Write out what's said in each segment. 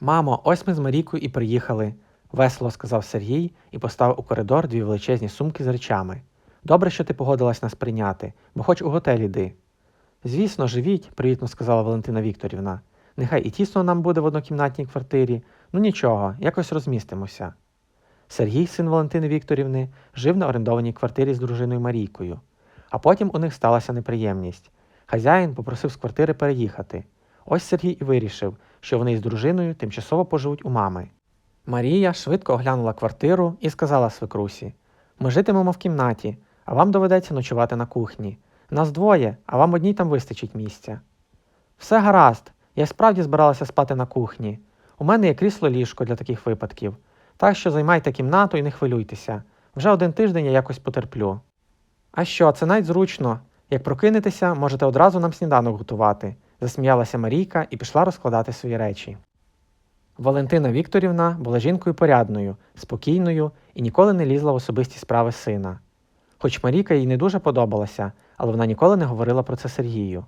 Мамо, ось ми з Марійкою і приїхали, весело сказав Сергій і поставив у коридор дві величезні сумки з речами. Добре, що ти погодилась нас прийняти, бо хоч у готель іди. Звісно, живіть, привітно сказала Валентина Вікторівна. Нехай і тісно нам буде в однокімнатній квартирі. Ну нічого, якось розмістимося. Сергій, син Валентини Вікторівни, жив на орендованій квартирі з дружиною Марійкою. А потім у них сталася неприємність. Хазяїн попросив з квартири переїхати. Ось Сергій і вирішив, що вони із дружиною тимчасово поживуть у мами. Марія швидко оглянула квартиру і сказала свекрусі: Ми житимемо в кімнаті, а вам доведеться ночувати на кухні. Нас двоє, а вам одній там вистачить місця. Все гаразд, я справді збиралася спати на кухні. У мене є крісло ліжко для таких випадків. Так що займайте кімнату і не хвилюйтеся. Вже один тиждень я якось потерплю. А що, це навіть зручно. Як прокинетеся, можете одразу нам сніданок готувати, засміялася Марійка і пішла розкладати свої речі. Валентина Вікторівна була жінкою порядною, спокійною і ніколи не лізла в особисті справи сина. Хоч Марійка їй не дуже подобалася, але вона ніколи не говорила про це Сергію.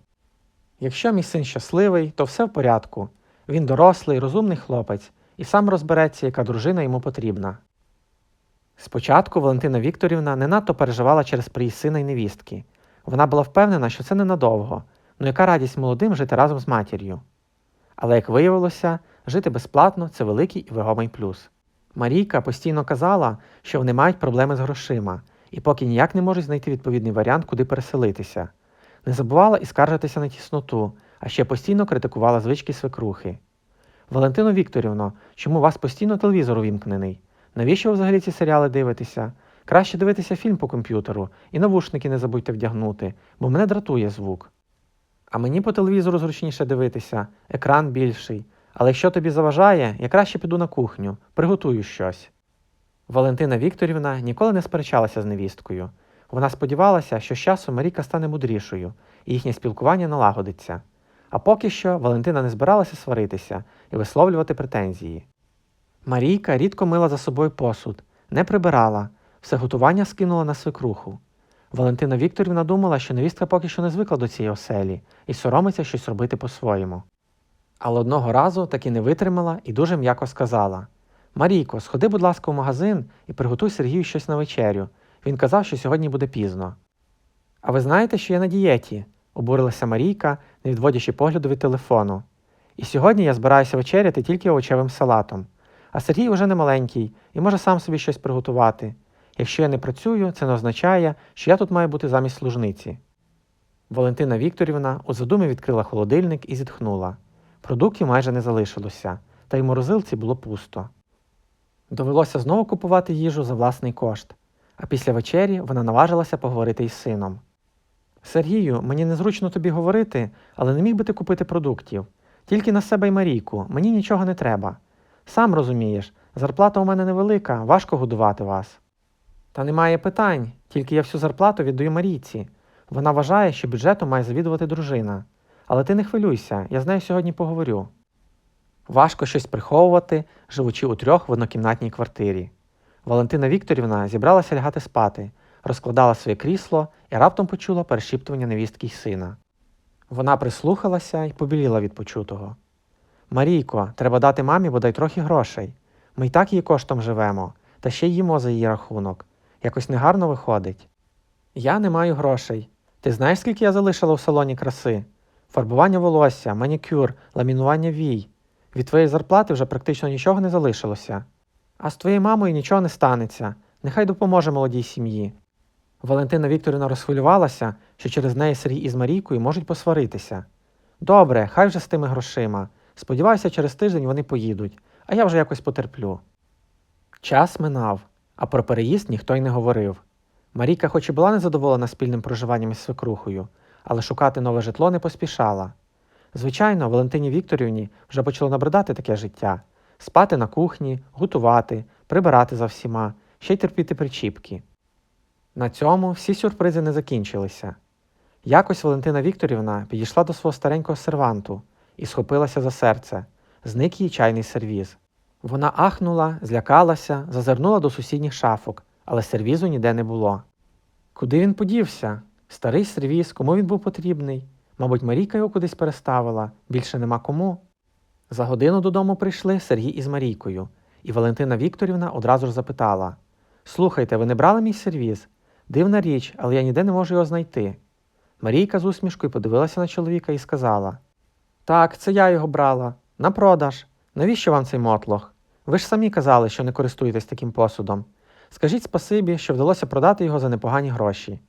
Якщо мій син щасливий, то все в порядку. Він дорослий, розумний хлопець і сам розбереться, яка дружина йому потрібна. Спочатку Валентина Вікторівна не надто переживала через приїзд сина й невістки. Вона була впевнена, що це ненадовго, ну яка радість молодим жити разом з матір'ю. Але, як виявилося, жити безплатно це великий і вагомий плюс. Марійка постійно казала, що вони мають проблеми з грошима, і поки ніяк не можуть знайти відповідний варіант, куди переселитися. Не забувала і скаржитися на тісноту, а ще постійно критикувала звички свекрухи. Валентино Вікторівно, чому у вас постійно телевізор увімкнений? Навіщо ви взагалі ці серіали дивитеся? Краще дивитися фільм по комп'ютеру і навушники не забудьте вдягнути, бо мене дратує звук. А мені по телевізору зручніше дивитися, екран більший. Але якщо тобі заважає, я краще піду на кухню, приготую щось. Валентина Вікторівна ніколи не сперечалася з невісткою. Вона сподівалася, що з часом Маріка стане мудрішою, і їхнє спілкування налагодиться. А поки що Валентина не збиралася сваритися і висловлювати претензії. Марійка рідко мила за собою посуд, не прибирала, все готування скинула на свекруху. Валентина Вікторівна думала, що невістка поки що не звикла до цієї оселі і соромиться щось робити по-своєму. Але одного разу таки не витримала і дуже м'яко сказала Марійко, сходи, будь ласка, в магазин і приготуй Сергію щось на вечерю. Він казав, що сьогодні буде пізно. А ви знаєте, що я на дієті? обурилася Марійка, не відводячи погляду від телефону. І сьогодні я збираюся вечеряти тільки овочевим салатом. А Сергій уже не маленький і може сам собі щось приготувати. Якщо я не працюю, це не означає, що я тут маю бути замість служниці. Валентина Вікторівна у задумі відкрила холодильник і зітхнула. Продуктів майже не залишилося, та й в морозилці було пусто. Довелося знову купувати їжу за власний кошт, а після вечері вона наважилася поговорити із сином. Сергію, мені незручно тобі говорити, але не міг би ти купити продуктів. Тільки на себе й Марійку, мені нічого не треба. Сам розумієш, зарплата у мене невелика, важко годувати вас. Та немає питань, тільки я всю зарплату віддаю Марійці. Вона вважає, що бюджетом має завідувати дружина. Але ти не хвилюйся, я з нею сьогодні поговорю. Важко щось приховувати, живучи у трьох в однокімнатній квартирі. Валентина Вікторівна зібралася лягати спати, розкладала своє крісло і раптом почула перешіптування невістки й сина. Вона прислухалася і побіліла від почутого. Марійко, треба дати мамі бодай трохи грошей. Ми й так її коштом живемо, та ще їмо за її рахунок. Якось негарно виходить. Я не маю грошей. Ти знаєш, скільки я залишила у салоні краси? Фарбування волосся, манікюр, ламінування вій. Від твоєї зарплати вже практично нічого не залишилося. А з твоєю мамою нічого не станеться. Нехай допоможе молодій сім'ї. Валентина Вікторівна розхвилювалася, що через неї Сергій із Марійкою можуть посваритися. Добре, хай вже з тими грошима. Сподіваюся, через тиждень вони поїдуть, а я вже якось потерплю. Час минав, а про переїзд ніхто й не говорив. Марійка, хоч і була незадоволена спільним проживанням із свекрухою, але шукати нове житло не поспішала. Звичайно, Валентині Вікторівні вже почало набридати таке життя спати на кухні, готувати, прибирати за всіма, ще й терпіти причіпки. На цьому всі сюрпризи не закінчилися. Якось Валентина Вікторівна підійшла до свого старенького серванту і схопилася за серце, зник її чайний сервіз. Вона ахнула, злякалася, зазирнула до сусідніх шафок, але сервізу ніде не було. Куди він подівся? Старий сервіз, кому він був потрібний? Мабуть, Марійка його кудись переставила, більше нема кому. За годину додому прийшли Сергій із Марійкою, і Валентина Вікторівна одразу ж запитала: Слухайте, ви не брали мій сервіз? Дивна річ, але я ніде не можу його знайти. Марійка з усмішкою подивилася на чоловіка і сказала: Так, це я його брала. На продаж. Навіщо вам цей мотлох? Ви ж самі казали, що не користуєтесь таким посудом. Скажіть спасибі, що вдалося продати його за непогані гроші.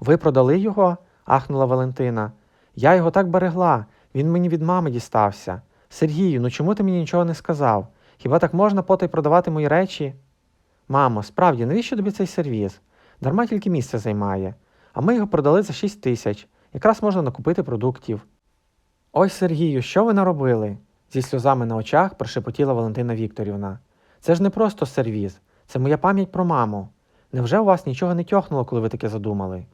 Ви продали його? ахнула Валентина. Я його так берегла, він мені від мами дістався. Сергію, ну чому ти мені нічого не сказав? Хіба так можна потай продавати мої речі? Мамо, справді, навіщо тобі цей сервіз? Дарма тільки місце займає. А ми його продали за 6 тисяч. Якраз можна накупити продуктів. Ой, Сергію, що ви наробили? Зі сльозами на очах прошепотіла Валентина Вікторівна. Це ж не просто сервіз, це моя пам'ять про маму. Невже у вас нічого не тьохнуло, коли ви таке задумали?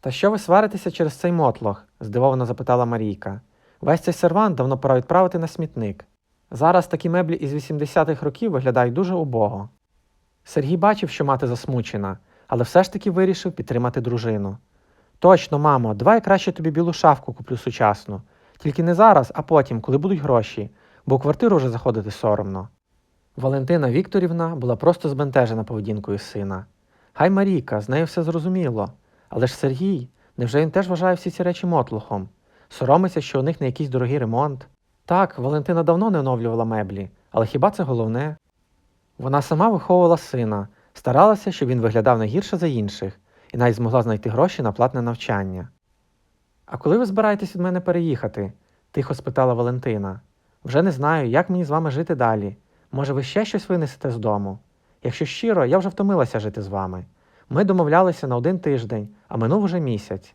Та що ви сваритеся через цей мотлох? здивовано запитала Марійка. Весь цей сервант давно пора відправити на смітник. Зараз такі меблі із 80-х років виглядають дуже убого. Сергій бачив, що мати засмучена, але все ж таки вирішив підтримати дружину. Точно, мамо, давай краще тобі білу шафку куплю сучасну. Тільки не зараз, а потім, коли будуть гроші, бо у квартиру вже заходити соромно. Валентина Вікторівна була просто збентежена поведінкою сина. Гай Марійка, з нею все зрозуміло. Але ж Сергій, невже він теж вважає всі ці речі мотлухом? Соромиться, що у них не якийсь дорогий ремонт. Так, Валентина давно не оновлювала меблі, але хіба це головне? Вона сама виховувала сина, старалася, щоб він виглядав не гірше за інших, і навіть змогла знайти гроші на платне навчання. А коли ви збираєтесь від мене переїхати? тихо спитала Валентина. Вже не знаю, як мені з вами жити далі. Може, ви ще щось винесете з дому? Якщо щиро, я вже втомилася жити з вами. Ми домовлялися на один тиждень, а минув уже місяць.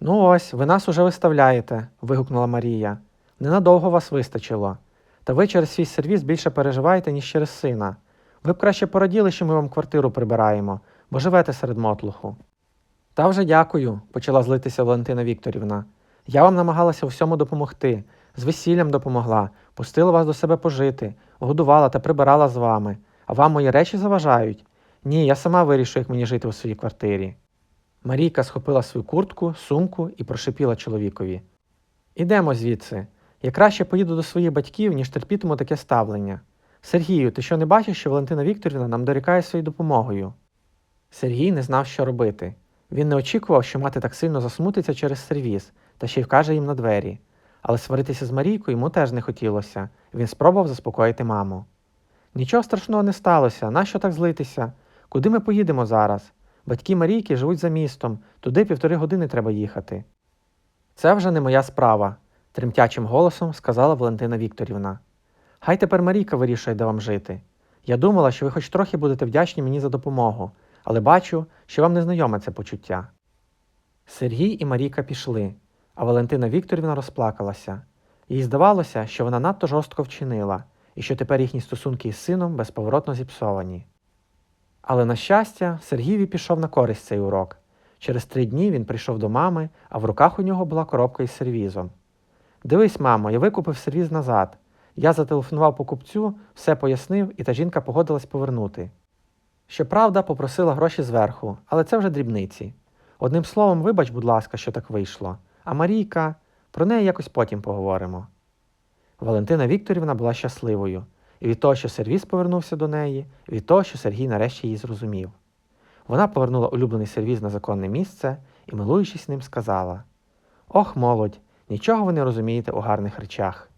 Ну ось, ви нас уже виставляєте, вигукнула Марія. Ненадовго вас вистачило. Та ви через свій сервіс більше переживаєте, ніж через сина. Ви б краще пораділи, що ми вам квартиру прибираємо, бо живете серед мотлуху. Та вже дякую, почала злитися Валентина Вікторівна. Я вам намагалася всьому допомогти, з весіллям допомогла, пустила вас до себе пожити, годувала та прибирала з вами. А вам мої речі заважають? Ні, я сама вирішу, як мені жити у своїй квартирі. Марійка схопила свою куртку, сумку і прошипіла чоловікові. Ідемо звідси. Я краще поїду до своїх батьків, ніж терпітиму таке ставлення. Сергію, ти що не бачиш, що Валентина Вікторівна нам дорікає своєю допомогою? Сергій не знав, що робити. Він не очікував, що мати так сильно засмутиться через сервіз та ще й вкаже їм на двері. Але сваритися з Марійкою йому теж не хотілося, він спробував заспокоїти маму. Нічого страшного не сталося, нащо так злитися? Куди ми поїдемо зараз? Батьки Марійки живуть за містом, туди півтори години треба їхати. Це вже не моя справа, тремтячим голосом сказала Валентина Вікторівна. Хай тепер Марійка вирішує, де вам жити. Я думала, що ви хоч трохи будете вдячні мені за допомогу, але бачу, що вам не знайоме це почуття. Сергій і Марійка пішли, а Валентина Вікторівна розплакалася. Їй здавалося, що вона надто жорстко вчинила, і що тепер їхні стосунки із сином безповоротно зіпсовані. Але, на щастя, Сергієві пішов на користь цей урок. Через три дні він прийшов до мами, а в руках у нього була коробка із сервізом. Дивись, мамо, я викупив сервіз назад. Я зателефонував покупцю, все пояснив, і та жінка погодилась повернути. Щоправда, попросила гроші зверху, але це вже дрібниці. Одним словом, вибач, будь ласка, що так вийшло. А Марійка, про неї якось потім поговоримо. Валентина Вікторівна була щасливою і від того, що сервіз повернувся до неї, і від того, що Сергій нарешті її зрозумів. Вона повернула улюблений сервіз на законне місце і, милуючись ним, сказала: Ох, молодь, нічого ви не розумієте у гарних речах.